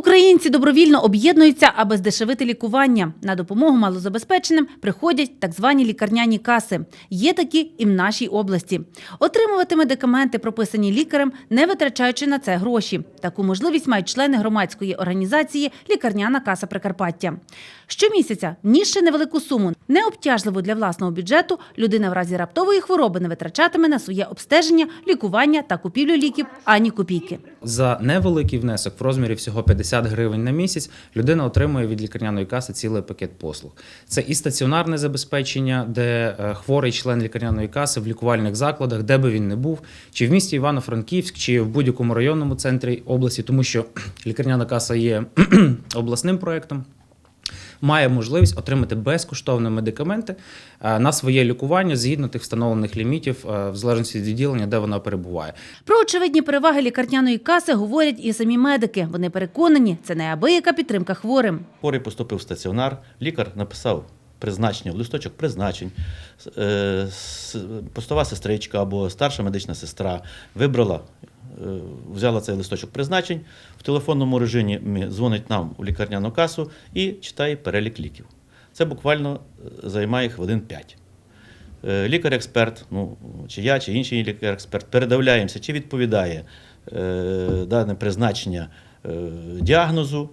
Українці добровільно об'єднуються, аби здешевити лікування. На допомогу малозабезпеченим приходять так звані лікарняні каси. Є такі і в нашій області. Отримувати медикаменти, прописані лікарем, не витрачаючи на це гроші. Таку можливість мають члени громадської організації Лікарняна каса Прикарпаття. Щомісяця, внісши невелику суму, необтяжливу для власного бюджету, людина в разі раптової хвороби не витрачатиме на своє обстеження, лікування та купівлю ліків ані копійки. За невеликий внесок в розмірі всього 50 гривень на місяць людина отримує від лікарняної каси цілий пакет послуг. Це і стаціонарне забезпечення, де е, хворий член лікарняної каси в лікувальних закладах, де би він не був, чи в місті Івано-Франківськ, чи в будь-якому районному центрі області, тому що лікарняна каса є обласним проєктом. Має можливість отримати безкоштовні медикаменти е, на своє лікування згідно тих встановлених лімітів, е, в залежності від відділення, де вона перебуває. Про очевидні переваги лікарняної каси говорять і самі медики. Вони переконані, це неабияка підтримка хворим. Хворий поступив в стаціонар, лікар написав призначення, в листочок призначень. Е, Постова сестричка або старша медична сестра вибрала, е, взяла цей листочок призначень, в телефонному режимі дзвонить нам у лікарняну касу і читає перелік ліків. Це буквально е, займає хвилин 5. Е, Лікар-експерт, ну чи я, чи інший лікар-експерт, передивляємося, чи відповідає дане призначення діагнозу,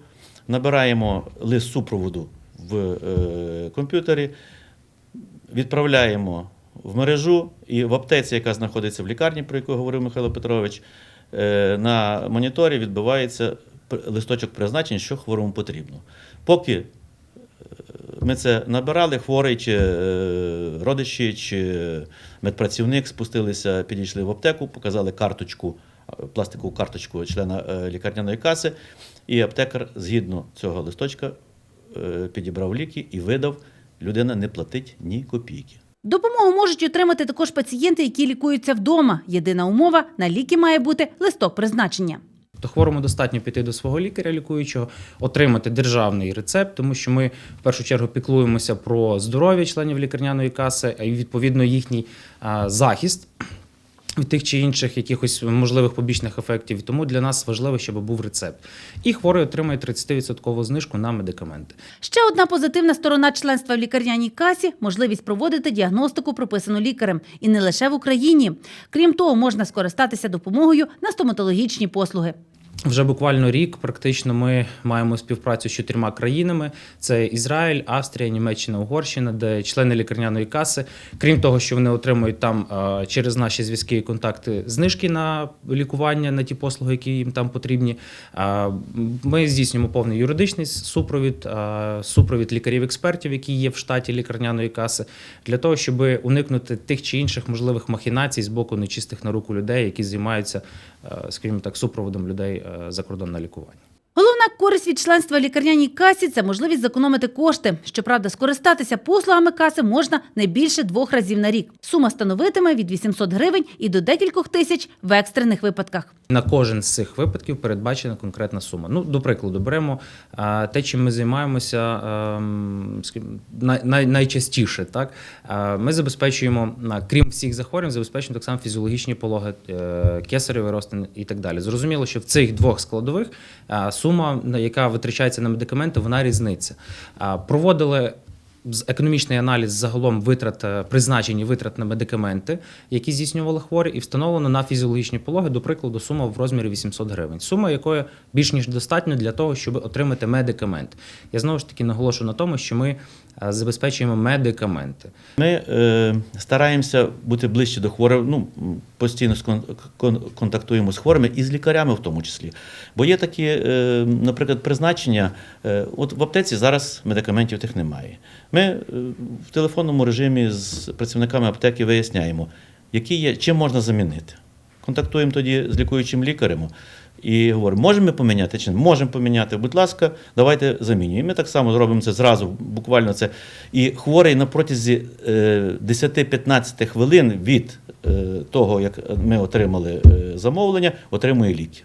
набираємо лист супроводу в е, комп'ютері, відправляємо в мережу і в аптеці, яка знаходиться в лікарні, про яку говорив Михайло Петрович, е, на моніторі відбувається листочок призначень, що хворому потрібно. Поки ми це набирали, хворий чи е, родичі, чи медпрацівник спустилися, підійшли в аптеку, показали карточку, е, пластикову карточку члена е, лікарняної каси, і аптекар згідно цього листочка е, підібрав ліки і видав. Людина не платить ні копійки. Допомогу можуть отримати також пацієнти, які лікуються вдома. Єдина умова на ліки має бути листок призначення. То хворому достатньо піти до свого лікаря лікуючого, отримати державний рецепт, тому що ми в першу чергу піклуємося про здоров'я членів лікарняної каси, й відповідно їхній захист. Тих чи інших якихось можливих побічних ефектів, тому для нас важливо, щоб був рецепт. І хворий отримує 30% знижку на медикаменти. Ще одна позитивна сторона членства в лікарняній касі можливість проводити діагностику, прописану лікарем, і не лише в Україні. Крім того, можна скористатися допомогою на стоматологічні послуги. Вже буквально рік практично ми маємо співпрацю з чотирма країнами: це Ізраїль, Австрія, Німеччина, Угорщина, де члени лікарняної каси, крім того, що вони отримують там е, через наші зв'язки і контакти знижки на лікування на ті послуги, які їм там потрібні. е, Ми здійснюємо повний юридичний супровід, е, супровід лікарів-експертів, які є в штаті лікарняної каси, для того, щоб уникнути тих чи інших можливих махінацій з боку нечистих на руку людей, які займаються, скажімо так, супроводом людей за кордон на лікування. Головна користь від членства в лікарняній касі це можливість зекономити кошти. Щоправда, скористатися послугами каси можна не більше двох разів на рік. Сума становитиме від 800 гривень і до декількох тисяч в екстрених випадках. На кожен з цих випадків передбачена конкретна сума. Ну, до прикладу, беремо те, чим ми займаємося ем, найчастіше. Так? Ми забезпечуємо, крім всіх захворювань, забезпечуємо так само фізіологічні пологи, е, кесаревий розтин і так далі. Зрозуміло, що в цих двох складових сума, яка витрачається на медикаменти, вона різниця. Проводили економічний аналіз загалом витрат е, призначені витрат на медикаменти, які здійснювали хворі, і встановлено на фізіологічні пологи, до прикладу, сума в розмірі 800 гривень. Сума якої більш ніж достатньо для того, щоб отримати медикамент. Я знову ж таки наголошую на тому, що ми е, забезпечуємо медикаменти. Ми е, стараємося бути ближче до хворих, ну, постійно контактуємо з хворими і з лікарями в тому числі. Бо є такі, е, наприклад, призначення. Е, от в аптеці зараз медикаментів тих немає. Ми е, в телефонному режимі з працівниками аптеки виясняємо, які є, чим можна замінити. Контактуємо тоді з лікуючим лікарем і говоримо, можемо ми поміняти чи не можемо поміняти. Будь ласка, давайте замінюємо. І ми так само зробимо це зразу, буквально це. І хворий на протязі е, 10-15 хвилин від е, того, як ми отримали е, замовлення, отримує ліки.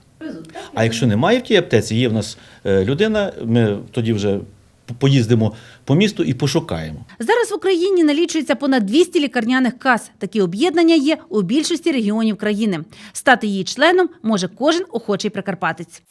А якщо немає в тій аптеці, є в нас е, людина, ми тоді вже поїздимо по місту і пошукаємо. Зараз в Україні налічується понад 200 лікарняних кас. Такі об'єднання є у більшості регіонів країни. Стати її членом може кожен охочий прикарпатець.